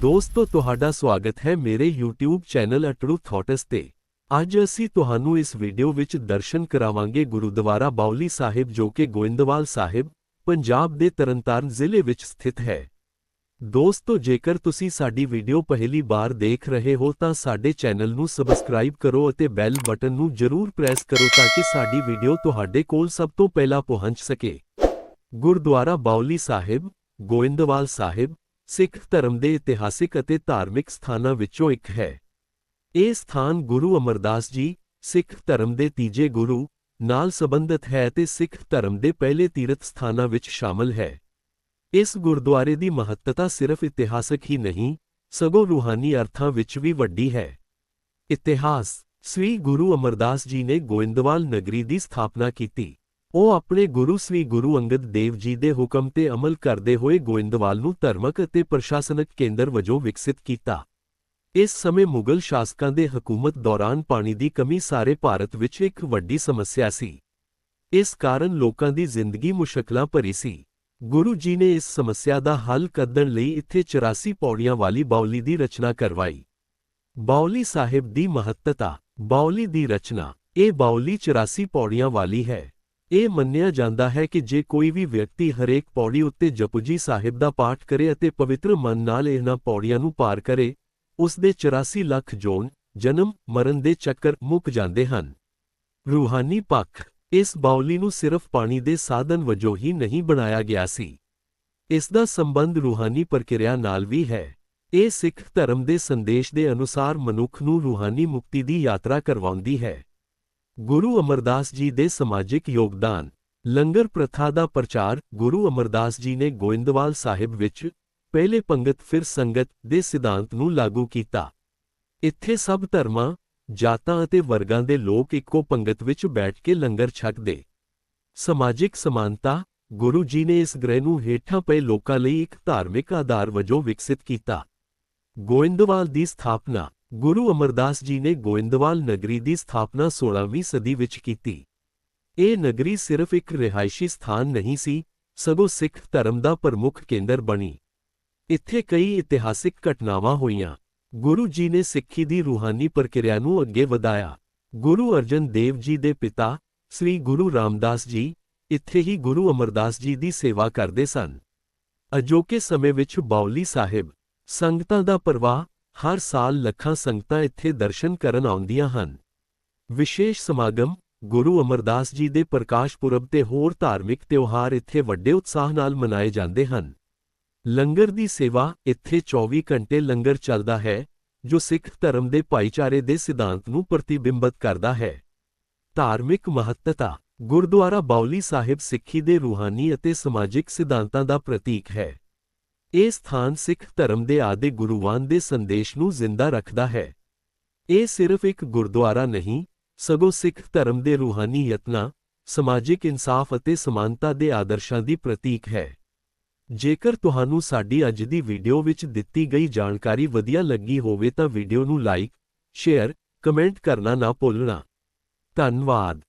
ਦੋਸਤੋ, ਤੁਹਾਡਾ ਸਵਾਗਤ ਹੈ ਮੇਰੇ YouTube ਚੈਨਲ ਅਟਰੂ ਥਾਟਸ ਤੇ। ਅੱਜ ਅਸੀਂ ਤੁਹਾਨੂੰ ਇਸ ਵੀਡੀਓ ਵਿੱਚ ਦਰਸ਼ਨ ਕਰਾਵਾਂਗੇ ਗੁਰਦੁਆਰਾ ਬਾਉਲੀ ਸਾਹਿਬ, ਜੋ ਕਿ ਗੋਇੰਦਵਾਲ ਸਾਹਿਬ, ਪੰਜਾਬ ਦੇ ਤਰਨਤਾਰਨ ਜ਼ਿਲ੍ਹੇ ਵਿੱਚ ਸਥਿਤ ਹੈ। ਦੋਸਤੋ, ਜੇਕਰ ਤੁਸੀਂ ਸਾਡੀ ਵੀਡੀਓ ਪਹਿਲੀ ਵਾਰ ਦੇਖ ਰਹੇ ਹੋ, ਤਾਂ ਸਾਡੇ ਚੈਨਲ ਨੂੰ ਸਬਸਕ੍ਰਾਈਬ ਕਰੋ ਅਤੇ ਬੈਲ ਬਟਨ ਨੂੰ ਜ਼ਰੂਰ ਪ੍ਰੈਸ ਕਰੋ ਤਾਂ ਕਿ ਸਾਡੀ ਵੀਡੀਓ ਤੁਹਾਡੇ ਕੋਲ ਸਭ ਤੋਂ ਪਹਿਲਾਂ ਪਹੁੰਚ ਸਕੇ। ਗੁਰਦੁਆਰਾ ਬਾਉਲੀ ਸਾਹਿਬ, ਗੋਇੰਦਵਾਲ ਸਾਹਿਬ ਸਿੱਖ ਧਰਮ ਦੇ ਇਤਿਹਾਸਿਕ ਅਤੇ ਧਾਰਮਿਕ ਸਥਾਨਾਂ ਵਿੱਚੋਂ ਇੱਕ ਹੈ। ਇਹ ਸਥਾਨ ਗੁਰੂ ਅਮਰਦਾਸ ਜੀ, ਸਿੱਖ ਧਰਮ ਦੇ ਤੀਜੇ ਗੁਰੂ ਨਾਲ ਸੰਬੰਧਿਤ ਹੈ ਤੇ ਸਿੱਖ ਧਰਮ ਦੇ ਪਹਿਲੇ ਤੀਰਥ ਸਥਾਨਾਂ ਵਿੱਚ ਸ਼ਾਮਲ ਹੈ। ਇਸ ਗੁਰਦੁਆਰੇ ਦੀ ਮਹੱਤਤਾ ਸਿਰਫ ਇਤਿਹਾਸਕ ਹੀ ਨਹੀਂ, ਸਗੋਂ ਰੂਹਾਨੀ ਅਰਥਾਂ ਵਿੱਚ ਵੀ ਵੱਡੀ ਹੈ। ਇਤਿਹਾਸ, ਸ੍ਰੀ ਗੁਰੂ ਅਮਰਦਾਸ ਜੀ ਨੇ ਗੋਇੰਦਵਾਲ ਨਗਰੀ ਦੀ ਸਥਾਪਨਾ ਕੀਤੀ। ਉਹ ਆਪਣੇ ਗੁਰੂ ਸ੍ਰੀ ਗੁਰੂ ਅੰਗਦ ਦੇਵ ਜੀ ਦੇ ਹੁਕਮ ਤੇ ਅਮਲ ਕਰਦੇ ਹੋਏ ਗੋਇੰਦਵਾਲ ਨੂੰ ਧਰਮਕ ਅਤੇ ਪ੍ਰਸ਼ਾਸਨਿਕ ਕੇਂਦਰ ਵਜੋਂ ਵਿਕਸਿਤ ਕੀਤਾ। ਇਸ ਸਮੇਂ ਮੁਗਲ ਸ਼ਾਸਕਾਂ ਦੇ ਹਕੂਮਤ ਦੌਰਾਨ ਪਾਣੀ ਦੀ ਕਮੀ ਸਾਰੇ ਭਾਰਤ ਵਿੱਚ ਇੱਕ ਵੱਡੀ ਸਮੱਸਿਆ ਸੀ। ਇਸ ਕਾਰਨ ਲੋਕਾਂ ਦੀ ਜ਼ਿੰਦਗੀ ਮੁਸ਼ਕਲਾਂ ਭਰੀ ਸੀ। ਗੁਰੂ ਜੀ ਨੇ ਇਸ ਸਮੱਸਿਆ ਦਾ ਹੱਲ ਕੱਢਣ ਲਈ ਇੱਥੇ 84 ਪੌੜੀਆਂ ਵਾਲੀ ਬਾਉਲੀ ਦੀ ਰਚਨਾ ਕਰਵਾਈ। ਬਾਉਲੀ ਸਾਹਿਬ ਦੀ ਮਹੱਤਤਾ, ਬਾਉਲੀ ਦੀ ਰਚਨਾ, ਇਹ ਬਾਉਲੀ 84 ਪੌੜੀਆਂ ਵਾਲੀ ਹੈ। ਇਹ ਮੰਨਿਆ ਜਾਂਦਾ ਹੈ ਕਿ ਜੇ ਕੋਈ ਵੀ ਵਿਅਕਤੀ ਹਰੇਕ ਪੌੜੀ ਉੱਤੇ ਜਪੁਜੀ ਸਾਹਿਬ ਦਾ ਪਾਠ ਕਰੇ ਅਤੇ ਪਵਿੱਤਰ ਮਨ ਨਾਲ ਇਹਨਾਂ ਪੌੜੀਆਂ ਨੂੰ ਪਾਰ ਕਰੇ, ਉਸ ਦੇ 84 ਲੱਖ ਜੋਨ ਜਨਮ, ਮਰਨ ਦੇ ਚੱਕਰ ਮੁੱਕ ਜਾਂਦੇ ਹਨ। ਰੂਹਾਨੀ ਪੱਖ, ਇਸ ਬਾਉਲੀ ਨੂੰ ਸਿਰਫ ਪਾਣੀ ਦੇ ਸਾਧਨ ਵਜੋਂ ਹੀ ਨਹੀਂ ਬਣਾਇਆ ਗਿਆ ਸੀ। ਇਸ ਦਾ ਸੰਬੰਧ ਰੂਹਾਨੀ ਪ੍ਰਕਿਰਿਆ ਨਾਲ ਵੀ ਹੈ। ਇਹ ਸਿੱਖ ਧਰਮ ਦੇ ਸੰਦੇਸ਼ ਦੇ ਅਨੁਸਾਰ ਮਨੁੱਖ ਨੂੰ ਰੂਹਾਨੀ ਮੁਕਤੀ ਦੀ ਯਾਤਰਾ ਕਰਵਾਉਂਦੀ ਹੈ। ਗੁਰੂ ਅਮਰਦਾਸ ਜੀ ਦੇ ਸਮਾਜਿਕ ਯੋਗਦਾਨ, ਲੰਗਰ ਪ੍ਰਥਾ ਦਾ ਪ੍ਰਚਾਰ, ਗੁਰੂ ਅਮਰਦਾਸ ਜੀ ਨੇ ਗੋਇੰਦਵਾਲ ਸਾਹਿਬ ਵਿੱਚ ਪਹਿਲੇ ਪੰਗਤ ਫਿਰ ਸੰਗਤ ਦੇ ਸਿਧਾਂਤ ਨੂੰ ਲਾਗੂ ਕੀਤਾ। ਇੱਥੇ ਸਭ ਧਰਮਾਂ, ਜਾਤਾਂ ਅਤੇ ਵਰਗਾਂ ਦੇ ਲੋਕ ਇੱਕੋ ਪੰਗਤ ਵਿੱਚ ਬੈਠ ਕੇ ਲੰਗਰ ਛਕਦੇ। ਸਮਾਜਿਕ ਸਮਾਨਤਾ, ਗੁਰੂ ਜੀ ਨੇ ਇਸ ਗ੍ਰਹਿ ਨੂੰ ਹੇਠਾਂ ਪਏ ਲੋਕਾਂ ਲਈ ਇੱਕ ਧਾਰਮਿਕ ਆਧਾਰ ਵਜੋਂ ਵਿਕਸਿਤ ਕੀਤਾ। ਗੋਇੰਦਵਾਲ ਦੀ ਸਥਾਪਨਾ ਗੁਰੂ ਅਮਰਦਾਸ ਜੀ ਨੇ ਗੋਇੰਦਵਾਲ ਨਗਰੀ ਦੀ ਸਥਾਪਨਾ 16ਵੀਂ ਸਦੀ ਵਿੱਚ ਕੀਤੀ। ਇਹ ਨਗਰੀ ਸਿਰਫ ਇੱਕ ਰਿਹਾਇਸ਼ੀ ਸਥਾਨ ਨਹੀਂ ਸੀ, ਸਗੋਂ ਸਿੱਖ ਧਰਮ ਦਾ ਪ੍ਰਮੁੱਖ ਕੇਂਦਰ ਬਣੀ। ਇੱਥੇ ਕਈ ਇਤਿਹਾਸਿਕ ਘਟਨਾਵਾਂ ਹੋਈਆਂ। ਗੁਰੂ ਜੀ ਨੇ ਸਿੱਖੀ ਦੀ ਰੂਹਾਨੀ ਪ੍ਰਕਿਰਿਆ ਨੂੰ ਅੱਗੇ ਵਧਾਇਆ। ਗੁਰੂ ਅਰਜਨ ਦੇਵ ਜੀ ਦੇ ਪਿਤਾ, ਸ੍ਰੀ ਗੁਰੂ ਰਾਮਦਾਸ ਜੀ, ਇੱਥੇ ਹੀ ਗੁਰੂ ਅਮਰਦਾਸ ਜੀ ਦੀ ਸੇਵਾ ਕਰਦੇ ਸਨ। ਅਜੋਕੇ ਸਮੇਂ ਵਿੱਚ ਬਾਉਲੀ ਸਾਹਿਬ, ਸੰਗਤਾਂ ਦਾ ਪ੍ਰਵਾਹ ਹਰ ਸਾਲ ਲੱਖਾਂ ਸੰਗਤਾਂ ਇੱਥੇ ਦਰਸ਼ਨ ਕਰਨ ਆਉਂਦੀਆਂ ਹਨ। ਵਿਸ਼ੇਸ਼ ਸਮਾਗਮ ਗੁਰੂ ਅਮਰਦਾਸ ਜੀ ਦੇ ਪ੍ਰਕਾਸ਼ ਪੁਰਬ ਤੇ ਹੋਰ ਧਾਰਮਿਕ ਤਿਉਹਾਰ ਇੱਥੇ ਵੱਡੇ ਉਤਸ਼ਾਹ ਨਾਲ ਮਨਾਏ ਜਾਂਦੇ ਹਨ। ਲੰਗਰ ਦੀ ਸੇਵਾ ਇੱਥੇ 24 ਘੰਟੇ ਲੰਗਰ ਚੱਲਦਾ ਹੈ, ਜੋ ਸਿੱਖ ਧਰਮ ਦੇ ਭਾਈਚਾਰੇ ਦੇ ਸਿਧਾਂਤ ਨੂੰ ਪ੍ਰਤੀਬਿੰਬਤ ਕਰਦਾ ਹੈ। ਧਾਰਮਿਕ ਮਹੱਤਤਾ ਗੁਰਦੁਆਰਾ ਬਾਉਲੀ ਸਾਹਿਬ ਸਿੱਖੀ ਦੇ ਰੂਹਾਨੀ ਅਤੇ ਸਮਾਜਿਕ ਸਿਧਾਂਤਾਂ ਦਾ ਪ੍ਰਤੀਕ ਹੈ। ਇਹ ਸਥਾਨ ਸਿੱਖ ਧਰਮ ਦੇ ਆਦਿ ਗੁਰੂਆਂ ਦੇ ਸੰਦੇਸ਼ ਨੂੰ ਜ਼ਿੰਦਾ ਰੱਖਦਾ ਹੈ। ਇਹ ਸਿਰਫ ਇੱਕ ਗੁਰਦੁਆਰਾ ਨਹੀਂ, ਸਗੋਂ ਸਿੱਖ ਧਰਮ ਦੇ ਰੂਹਾਨੀ ਯਤਨਾਂ ਸਮਾਜਿਕ ਇਨਸਾਫ ਅਤੇ ਸਮਾਨਤਾ ਦੇ ਆਦਰਸ਼ਾਂ ਦੀ ਪ੍ਰਤੀਕ ਹੈ। ਜੇਕਰ ਤੁਹਾਨੂੰ ਸਾਡੀ ਅੱਜ ਦੀ ਵੀਡੀਓ ਵਿੱਚ ਦਿੱਤੀ ਗਈ ਜਾਣਕਾਰੀ ਵਧੀਆ ਲੱਗੀ ਹੋਵੇ ਤਾਂ ਵੀਡੀਓ ਨੂੰ ਲਾਈਕ, ਸ਼ੇਅਰ, ਕਮੈਂਟ ਕਰਨਾ ਨਾ ਭੁੱਲਣਾ। ਧੰਨਵਾਦ।